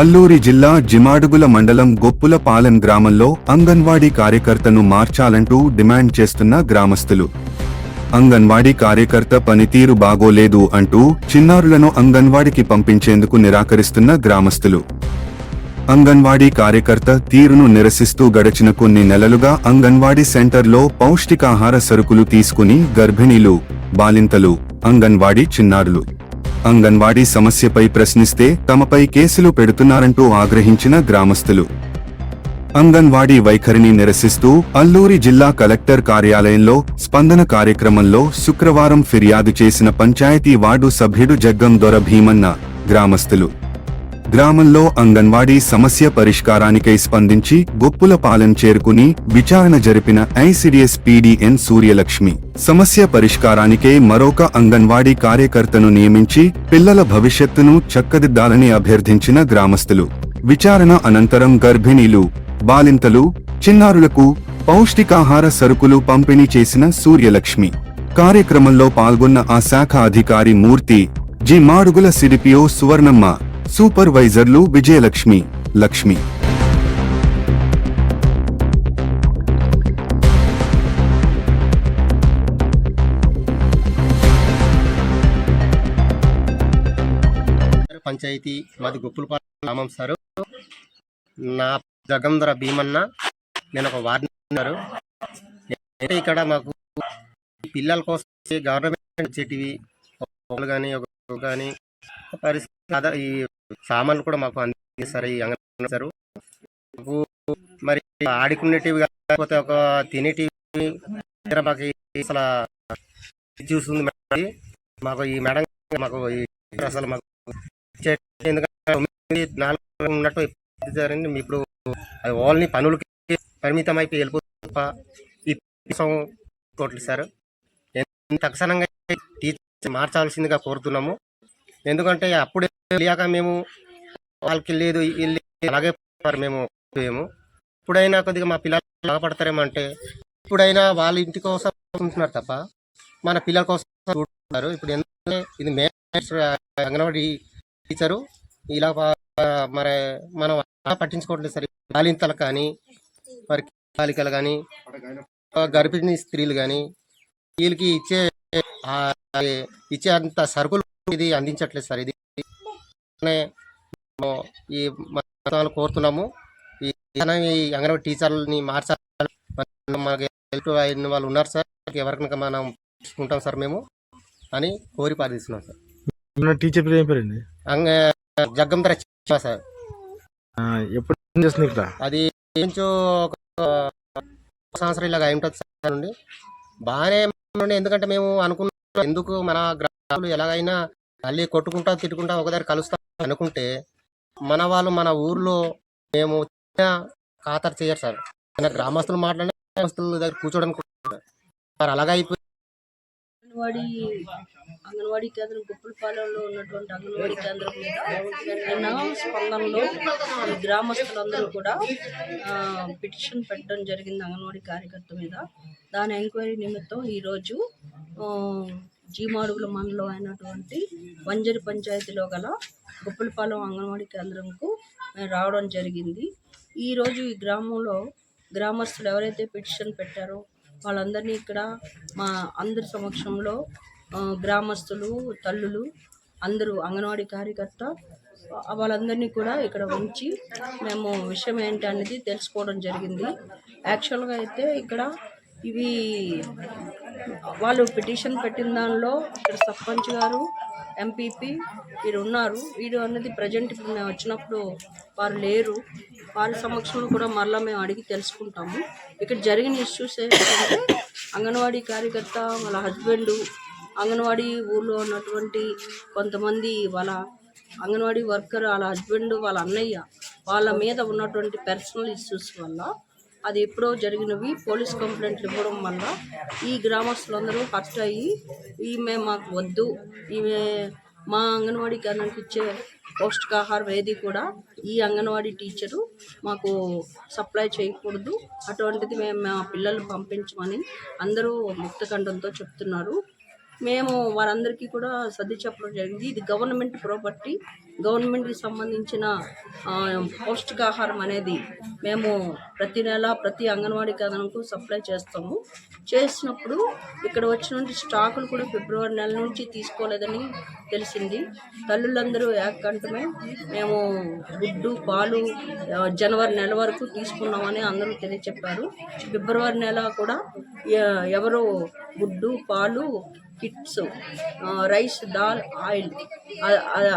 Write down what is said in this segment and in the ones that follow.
అల్లూరి జిల్లా జిమాడుగుల మండలం గొప్పులపాలెం గ్రామంలో అంగన్వాడీ కార్యకర్తను మార్చాలంటూ డిమాండ్ చేస్తున్న గ్రామస్తులు. అంగన్వాడీ కార్యకర్త పనితీరు బాగోలేదు అంటూ చిన్నారులను అంగన్వాడికి పంపించేందుకు నిరాకరిస్తున్న గ్రామస్తులు. అంగన్వాడీ కార్యకర్త తీరును నిరసిస్తూ గడిచిన కొన్ని నెలలుగా అంగన్వాడీ సెంటర్లో పౌష్టికాహార సరుకులు తీసుకుని గర్భిణీలు బాలింతలు అంగన్వాడీ చిన్నారులు. అంగన్వాడీ సమస్యపై ప్రశ్నిస్తే తమపై కేసులు పెడుతున్నారంటూ ఆగ్రహించిన గ్రామస్తులు. అంగన్వాడీ వైఖరిని నిరసిస్తూ అల్లూరి జిల్లా కలెక్టర్ కార్యాలయంలో స్పందన కార్యక్రమంలో శుక్రవారం ఫిర్యాదు చేసిన పంచాయతీ వార్డు సభ్యుడు జగ్గం దొర భీమన్న గ్రామస్తులు. గ్రామంలో అంగన్వాడీ సమస్య పరిష్కారానికై స్పందించి గొప్పుల పాలెం చేరుకుని విచారణ జరిపిన ఐసిడిఎస్ పీడీఎన్ సూర్యలక్ష్మి. సమస్య పరిష్కారానికై మరొక అంగన్వాడీ కార్యకర్తను నియమించి పిల్లల భవిష్యత్తును చక్కదిద్దాలని అభ్యర్థించిన గ్రామస్తులు. విచారణ అనంతరం గర్భిణీలు బాలింతలు చిన్నారులకు పౌష్టికాహార సరుకులు పంపిణీ చేసిన సూర్యలక్ష్మి. కార్యక్రమంలో పాల్గొన్న ఆ శాఖ అధికారి మూర్తి జి మాడుగుల సిడిపిఓ సువర్ణమ్మ. సూపర్వైజర్లు విజయలక్ష్మి లక్ష్మి. పంచాయతీ మాది గుప్పులపాలెం గ్రామం సారు. నా జగంధర భీమన్న నేను ఒక వార్డు ఇక్కడ మాకు పిల్లల కోసం గవర్నమెంట్ వచ్చేటివి ఒకళ్ళు కానీ ఒక కానీ పరిస్థితి ఈ సామాన్లు కూడా మాకు అందిస్తారు ఈ అంగన్వాడీ మాకు మరి ఆడుకునేటివి కాకపోతే ఒక తినేటివి మాకు అసలు చూస్తుంది మేడం. మాకు ఈ మేడం మాకు అసలు మాకు ఎందుకంటే నాలుగు ఉన్నట్టు ఇప్పుడు అది ఓన్లీ పనులకి పరిమితం అయిపోయి వెళ్ళిపోతాం కోట్లు సార్. తక్షణంగా టీచర్ మార్చాల్సిందిగా కోరుతున్నాము. ఎందుకంటే అప్పుడే తెలియక మేము వాళ్ళకి లేదు వీళ్ళు అలాగే మేము మేము. ఇప్పుడైనా కొద్దిగా మా పిల్లలు బాగుపడతారేమంటే ఇప్పుడైనా వాళ్ళ ఇంటి కోసం ఉంటున్నారు తప్ప మన పిల్లల కోసం చూస్తున్నారు. ఇప్పుడు ఎందుకంటే ఇది మే అంగన్వాడీ టీచరు ఇలా మరి మనం అలా పట్టించుకోవట్లేదు సరే బాలింతలు కానీ మరి బాలికలు కానీ గర్భిణీ స్త్రీలు కానీ వీళ్ళకి ఇచ్చే ఇచ్చే అంత సరుకులు ఇది అందించట్లేదు సార్. ఇది ఈ మనం కోరుతున్నాము. ఈ ఈ అంగన్వాడీ టీచర్లని మార్చాలి. మరి మనకి హెల్ప్ అయిన వాళ్ళు ఉన్నారు సార్. ఎవరికైనా మనం తీసుకుంటాం సార్ మేము అని కోరి పాటిస్తున్నాం సార్. టీచర్ పేరు ఏం పేరండి? అంగ జగ్గం ధర సార్. ఎప్పుడు చేస్తుంది ఇక్కడ? అది కొంచెం ఒక సంవత్సరం ఇలాగ అయి ఉంటుంది సార్ నుండి బాగానే ఎందుకంటే మేము అనుకున్నాం ఎందుకు మన గ్రామాలు ఎలాగైనా మళ్ళీ కొట్టుకుంటా తిట్టుకుంటా ఒక దగ్గర కలుస్తాం. అనుకుంటే మన వాళ్ళు మన ఊర్లో మేము ఖాతరు చేయరు సార్. మన గ్రామస్తులు మాట్లాడిన గ్రామస్తుల దగ్గర కూర్చోడానికి సార్ అలాగా అయిపోయి అంగన్వాడీ అంగన్వాడీ కేంద్రం గుప్పలపాలెంలో ఉన్నటువంటి అంగన్వాడీ కేంద్రం నిన్న స్పందనలో ఈ గ్రామస్తులందరూ కూడా పిటిషన్ పెట్టడం జరిగింది అంగన్వాడీ కార్యకర్త మీద. దాని ఎంక్వైరీ నిమిత్తం ఈరోజు జీమాడుగుల మండలం అయినటువంటి వంజరి పంచాయతీలో గల గొప్పలపాలెం అంగన్వాడీ కేంద్రంకు మేము రావడం జరిగింది. ఈరోజు ఈ గ్రామంలో గ్రామస్తులు ఎవరైతే పిటిషన్ పెట్టారో వాళ్ళందరినీ ఇక్కడ మా అందరి సమక్షంలో గ్రామస్తులు తల్లులు అందరూ అంగన్వాడీ కార్యకర్త వాళ్ళందరినీ కూడా ఇక్కడ ఉంచి మేము విషయం ఏంటి అనేది తెలుసుకోవడం జరిగింది. యాక్చువల్గా అయితే ఇక్కడ ఇవి వాళ్ళు పిటిషన్ పెట్టిన దానిలో ఇక్కడ సర్పంచ్ గారు ఎంపీపీ వీరు ఉన్నారు. వీరు అన్నది ప్రజెంట్ ఇప్పుడు మేము వచ్చినప్పుడు వారు లేరు. వారి సమక్షంలో కూడా మరలా మేము అడిగి తెలుసుకుంటాము. ఇక్కడ జరిగిన ఇష్యూస్ ఏంటంటే అంగన్వాడీ కార్యకర్త వాళ్ళ హస్బెండ్ అంగన్వాడీ ఊర్లో ఉన్నటువంటి కొంతమంది వాళ్ళ అంగన్వాడీ వర్కర్ వాళ్ళ హస్బెండ్ వాళ్ళ అన్నయ్య వాళ్ళ మీద ఉన్నటువంటి పర్సనల్ ఇష్యూస్ వల్ల అది ఎప్పుడో జరిగినవి. పోలీస్ కంప్లైంట్లు ఇవ్వడం వల్ల ఈ గ్రామస్తులందరూ హర్ట్ అయ్యి ఈమె మాకు వద్దు ఈమె మా అంగన్వాడీ కేంద్రానికి ఇచ్చే పౌష్టికాహారం ఏది కూడా ఈ అంగన్వాడీ టీచరు మాకు సప్లై చేయకూడదు. అటువంటిది మేము మా పిల్లలు పంపించమని అందరూ ముక్తకంఠంతో చెప్తున్నారు. మేము వారందరికీ కూడా సర్ది చెప్పడం జరిగింది. ఇది గవర్నమెంట్ ప్రాపర్టీ. గవర్నమెంట్కి సంబంధించిన పౌష్టికాహారం అనేది మేము ప్రతి నెల ప్రతి అంగన్వాడీ కథనకు సప్లై చేస్తాము. చేసినప్పుడు ఇక్కడ వచ్చినటువంటి స్టాకులు కూడా ఫిబ్రవరి నెల నుంచి తీసుకోలేదని తెలిసింది. తల్లులందరూ ఏకంటమే మేము గుడ్డు పాలు జనవరి నెల వరకు తీసుకున్నామని అందరూ తెలియచెప్పారు. ఫిబ్రవరి నెల కూడా ఎవరు గుడ్డు పాలు కిట్స్ రైస్ దాల్ ఆయిల్.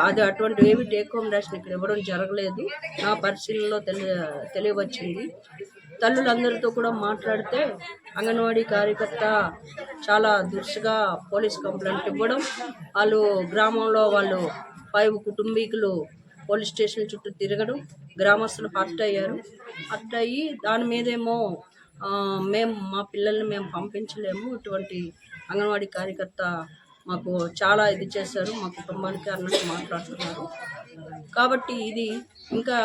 అది అటువంటి ఏమి టేక్ హోమ్ రేషన్ ఇక్కడ ఇవ్వడం జరగలేదు. నా పరిశీలనలో తెలియ తెలియవచ్చింది. తల్లులందరితో కూడా మాట్లాడితే అంగన్వాడీ కార్యకర్త చాలా దురుసుగా పోలీస్ కంప్లైంట్ ఇవ్వడం వాళ్ళు గ్రామంలో వాళ్ళు ఫైవ్ కుటుంబీకులు పోలీస్ స్టేషన్ చుట్టూ తిరగడం గ్రామస్తులు హర్ట్ అయ్యారు. హర్ట్ అయ్యి దాని మీదేమో మేము మా పిల్లల్ని మేము పంపించలేము. ఇటువంటి అంగన్వాడీ కార్యకర్త మాకు చాలా ఇది చేశారు మా కుటుంబానికి అన్నట్టు మాట్లాడుతున్నారు. కాబట్టి ఇది ఇంకా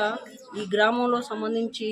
ఈ గ్రామంలో సంబంధించి